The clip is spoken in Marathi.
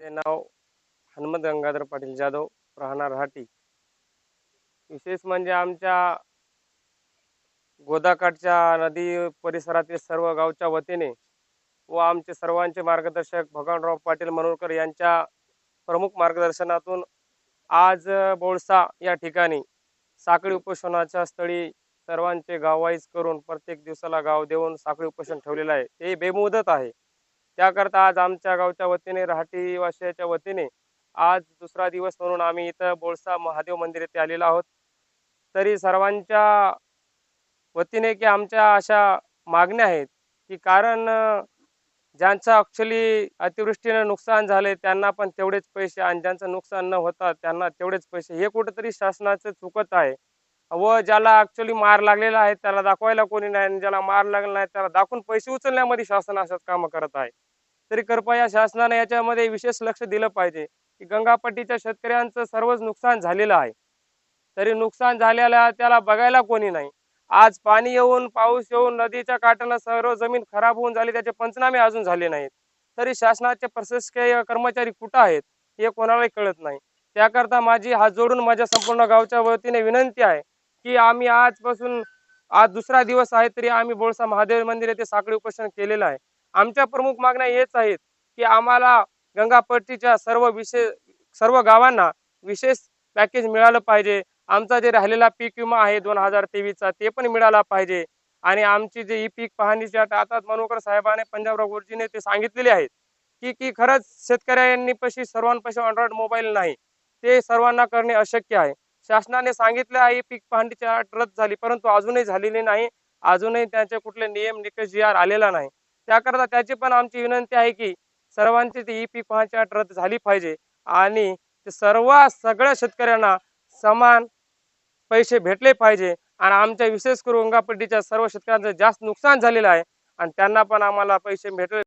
ते नाव हनुमत गंगाधर पाटील जाधव राहणार हाटी. विशेष म्हणजे आमच्या गोदाकाठच्या नदी परिसरातील सर्व गावच्या वतीने व आमचे सर्वांचे मार्गदर्शक भगवानराव पाटील मनोरकर यांच्या प्रमुख मार्गदर्शनातून आज बोळसा या ठिकाणी साखळी उपोषणाच्या स्थळी सर्वांचे गाववाईज करून प्रत्येक दिवसाला गाव देऊन साखळी उपोषण ठेवलेलं आहे. ते बेमुदत आहे. त्याकरता आज आमच्या गावच्या वतीने रहाटी वतीने आज दुसरा दिवस म्हणून आम्ही इथं बोळसा महादेव मंदिर येथे आलेलो आहोत. तरी सर्वांच्या वतीने की आमच्या अशा मागण्या आहेत की कारण ज्यांचं ॲक्च्युली अतिवृष्टीनं नुकसान झाले त्यांना पण तेवढेच पैसे आणि ज्यांचं नुकसान न होता त्यांना तेवढेच पैसे. हे कुठंतरी शासनाचं चुकत आहे. व ज्याला ऍक्च्युली मार लागलेला आहे त्याला दाखवायला कोणी नाही आणि ज्याला मार लागला नाही त्याला दाखवून पैसे उचलण्यामध्ये शासन अशाच कामं करत आहे. तरी कृपया शासनाने याच्यामध्ये विशेष लक्ष दिलं पाहिजे की गंगापट्टीच्या शेतकऱ्यांचं सर्वच नुकसान झालेलं आहे. तरी नुकसान झालेलं त्याला बघायला कोणी नाही. आज पाणी येऊन पाऊस येऊन नदीच्या काठानं सर्व जमीन खराब होऊन झाली त्याचे पंचनामे अजून झाले नाहीत. तरी शासनाचे प्रशासकीय कर्मचारी कुठं आहेत हे कोणालाही कळत नाही. त्याकरता माझी हात जोडून माझ्या संपूर्ण गावच्या वतीने विनंती आहे की आम्ही आजपासून आज दुसरा दिवस आहे तरी आम्ही बोळसा महादेव मंदिर येथे साखळी उपोषण केलेलं आहे. आमच्या प्रमुख मागण्या हेच आहेत की आम्हाला गंगापट्टीच्या सर्व विशेष सर्व गावांना विशेष पॅकेज मिळालं पाहिजे. आमचा जे राहिलेला पीक विमा आहे दोन हजार तेवीसचा ते पण मिळाला पाहिजे. आणि आमची जे ई पीक पाहणीची आता मनोकर साहेबाने पंजाबराव गुरुजीने ते सांगितलेले आहेत की की खरंच शेतकऱ्यांनी पशी सर्वांपाशी अँड्रॉइड मोबाईल नाही. ते सर्वांना करणे अशक्य आहे. शासनाने सांगितलं आहे पीक पाहणीची अट रद्द झाली परंतु अजूनही झालेली नाही. अजूनही त्यांचे कुठले नियम निकष जी आर आलेला नाही. त्याकरता त्याची पण आमची विनंती आहे की सर्वांची ती ई पीक पाहणीची अट रद्द झाली पाहिजे आणि ते सर्व सगळ्या शेतकऱ्यांना समान पैसे भेटले पाहिजे आणि आमच्या विशेष करून गंगापट्टीच्या सर्व शेतकऱ्यांचं जास्त नुकसान झालेलं आहे आणि त्यांना पण आम्हाला पैसे भेटले